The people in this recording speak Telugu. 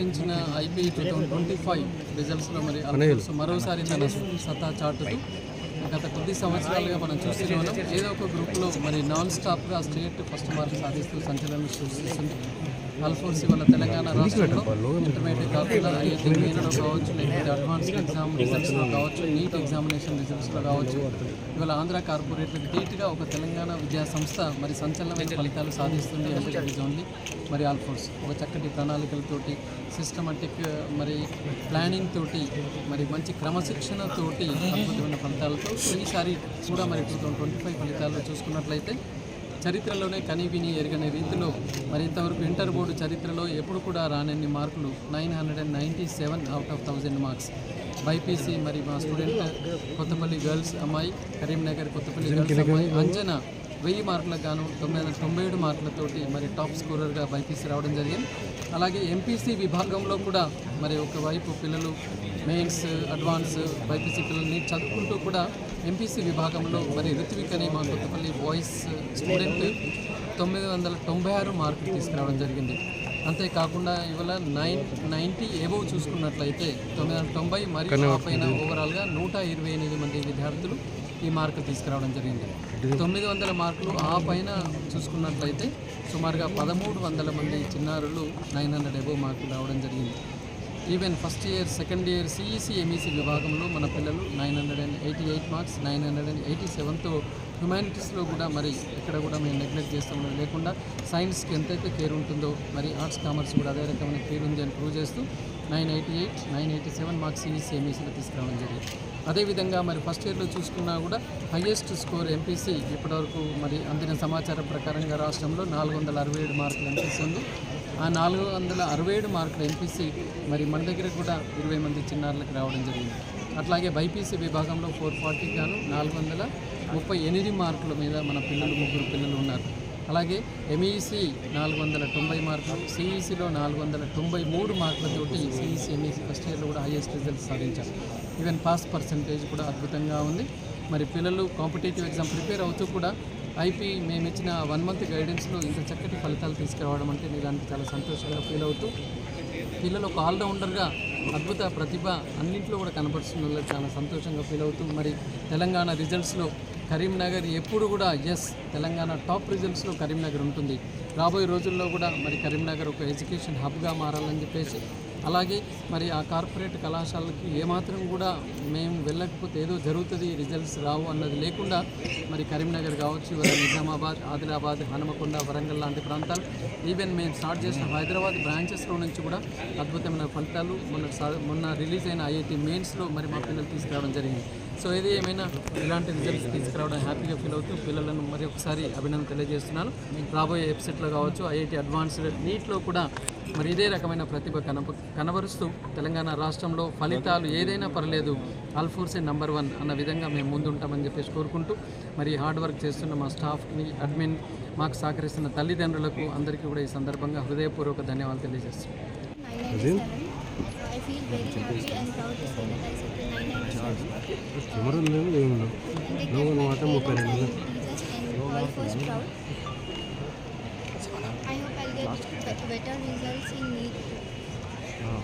AP two thousand twenty five రిజల్ట్స్లో మరి మరోసారి తన సత్తా చాటుతూ గత కొద్ది సంవత్సరాలుగా మనం చూస్తూనే ఉన్నాం. ఏదో ఒక గ్రూప్లో మరి నాన్ స్టాప్గా స్టేట్ ఫస్ట్ మార్క్ సాధిస్తూ సంచలనం సృష్టిస్తుంది అల్ఫోర్స్ ఇవాళ తెలంగాణ రాష్ట్రంలో ఇంటర్మీడియట్ కాకుండా ఐఐటీ మెయిన్లో కావచ్చు లేకపోతే అడ్వాన్స్ ఎగ్జామ్ రిజల్ట్స్లో కావచ్చు నీట్ ఎగ్జామినేషన్ రిజల్ట్స్లో కావచ్చు ఇవాళ ఆంధ్ర కార్పొరేట్లకు ధీటుగా ఒక తెలంగాణ విద్యా సంస్థ మరి సంచలనమైన ఫలితాలు సాధిస్తుంది అంటే ఇట్ మరి ఆల్ఫోర్స్ ఒక చక్కటి ప్రణాళికలతోటి సిస్టమటిక్ మరి ప్లానింగ్ తోటి మరి మంచి క్రమశిక్షణతోటి అద్భుతమైన ఫలితాలతో ఈసారి కూడా మరి టూ థౌసండ్ ట్వంటీ ఫైవ్ ఫలితాల్లో చూసుకున్నట్లయితే చరిత్రలోనే కనీవిని ఎరగని రీతిలో మరి ఇంతవరకు ఇంటర్ బోర్డు చరిత్రలో ఎప్పుడు కూడా రానన్ని మార్కులు nine hundred and ninety seven out of thousand marks. BiPC మరి మా స్టూడెంట్ కొత్తపల్లి గర్ల్స్ అమ్మాయి కరీంనగర్ కొత్తపల్లి గర్ల్స్ అమ్మాయి అంజన వెయ్యి మార్కులకు గాను తొమ్మిది వందల తొంభై ఏడు మార్కులతోటి మరి టాప్ స్కోరర్గా బైపీసీ రావడం జరిగింది. అలాగే ఎంపీసీ విభాగంలో కూడా మరి ఒకవైపు పిల్లలు మెయిన్స్ అడ్వాన్స్ బైపీసీ పిల్లల్ని చదువుకుంటూ కూడా ఎంపీసీ విభాగంలో మరి ఋత్విక్ అని మా కొత్తపల్లి బాయ్స్ స్టూడెంట్ తొమ్మిది వందల తొంభై ఆరు మార్కులు తీసుకురావడం జరిగింది. అంతేకాకుండా ఇవాళ నైన్ నైంటీ ఏవో చూసుకున్నట్లయితే తొమ్మిది వందల తొంభై మరియు ఆ పైన ఓవరాల్గా నూట ఇరవై ఎనిమిది మంది విద్యార్థులు ఈ మార్కులు తీసుకురావడం జరిగింది. తొమ్మిది వందల మార్కులు ఆ పైన చూసుకున్నట్లయితే సుమారుగా పదమూడు వందల మంది చిన్నారులు నైన్ హండ్రెడ్ ఎబో మార్కులు రావడం జరిగింది. Even first year second year CEC MEC విభాగంలో మన పిల్లలు nine hundred and eighty eight marks nine hundred and eighty సెవెన్తో హ్యుమానిటీస్లో కూడా మరి ఇక్కడ కూడా మేము నెగ్లెక్ట్ చేస్తామని లేకుండా సైన్స్కి ఎంతైతే కేర్ ఉంటుందో మరి ఆర్ట్స్ కామర్స్ కూడా అదే రకమైన కేర్ ఉంది అని ప్రూవ్ చేస్తూ nine eighty eight nine eighty seven marks CEC ఎంఈసీలో తీసుకురావడం జరిగింది. అదేవిధంగా మరి ఫస్ట్ ఇయర్లో చూసుకున్నా కూడా హయ్యెస్ట్ స్కోర్ ఎంపీసీ ఇప్పటివరకు మరి అందిన సమాచారం ప్రకారంగా రాష్ట్రంలో నాలుగు వందల అరవై ఏడు మార్కులు ఎంపీసీ ఉంది. ఆ నాలుగు వందల అరవై ఏడు మార్కులు ఎంపీసీ మరి మన దగ్గర కూడా ఇరవై మంది చిన్నారులకు రావడం జరిగింది. అట్లాగే బైపీసీ విభాగంలో ఫోర్ ఫార్టీ గాను నాలుగు వందల ముప్పై ఎనిమిది మార్కుల మీద మన పిల్లలు ముగ్గురు పిల్లలు ఉన్నారు. అలాగే ఎంఈసి నాలుగు వందల తొంభై మార్కులు సిఈసిలో నాలుగు వందల తొంభై మూడు మార్కులతోటి సిఈసి ఎంఈసి ఫస్ట్ ఇయర్లో కూడా హైయెస్ట్ రిజల్ట్ సాధించారు. ఈవెన్ పాస్ పర్సంటేజ్ కూడా అద్భుతంగా ఉంది. మరి పిల్లలు కాంపిటేటివ్ ఎగ్జామ్ ప్రిపేర్ అవుతూ కూడా ఐపీ మేము ఇచ్చిన వన్ మంత్ గైడెన్స్లో ఇంత చక్కటి ఫలితాలు తీసుకురావడం అంటే నేను చాలా సంతోషంగా ఫీల్ అవుతూ పిల్లలు ఒక ఆల్రౌండర్గా అద్భుత ప్రతిభ అన్నింటిలో కూడా కనపడుతున్న చాలా సంతోషంగా ఫీల్ అవుతూ మరి తెలంగాణ రిజల్ట్స్లో కరీంనగర్ ఎప్పుడు కూడా ఎస్ తెలంగాణ టాప్ రిజల్ట్స్లో కరీంనగర్ ఉంటుంది. రాబోయే రోజుల్లో కూడా మరి కరీంనగర్ ఒక ఎడ్యుకేషన్ హబ్గా మారాలని చెప్పేసి అలాగే మరి ఆ కార్పొరేట్ కళాశాలకి ఏమాత్రం కూడా మేము వెళ్ళకపోతే ఏదో జరుగుతుంది రిజల్ట్స్ రావు అన్నది లేకుండా మరి కరీంనగర్ కావచ్చు నిజామాబాద్ ఆదిలాబాద్ హనుమకొండ వరంగల్ లాంటి ప్రాంతాలు ఈవెన్ మేము స్టార్ట్ చేసిన హైదరాబాద్ బ్రాంచెస్లో నుంచి కూడా అద్భుతమైన ఫలితాలు మొన్న మొన్న రిలీజ్ అయిన ఐఐటి మెయిన్స్లో మరి మా పిల్లలు తీసుకురావడం జరిగింది. సో ఏది ఏమైనా ఇలాంటి రిజల్ట్స్ తీసుకురావడం హ్యాపీగా ఫీల్ అవుతూ పిల్లలను మరి ఒకసారి అభినందన తెలియజేస్తున్నాను. రాబోయే వెబ్సైట్లో కావచ్చు ఐఐటి అడ్వాన్స్డ్ నీట్లో కూడా మరి ఇదే రకమైన ప్రతిభ కనప కనబరుస్తూ తెలంగాణ రాష్ట్రంలో ఫలితాలు ఏదైనా పర్లేదు అల్ఫోర్సే నంబర్ వన్ అన్న విధంగా మేము ముందుంటామని చెప్పేసి కోరుకుంటూ మరి హార్డ్ వర్క్ చేస్తున్న మా స్టాఫ్ని అడ్మిన్ మాకు సహకరిస్తున్న తల్లిదండ్రులకు అందరికీ కూడా ఈ సందర్భంగా హృదయపూర్వక ధన్యవాదాలు తెలియజేస్తున్నాను. ఎవరు లేవు ఏమి లేవు లోగో మాత్రం ముప్పై రెండు I hope I'll get better results in NEET. Oh.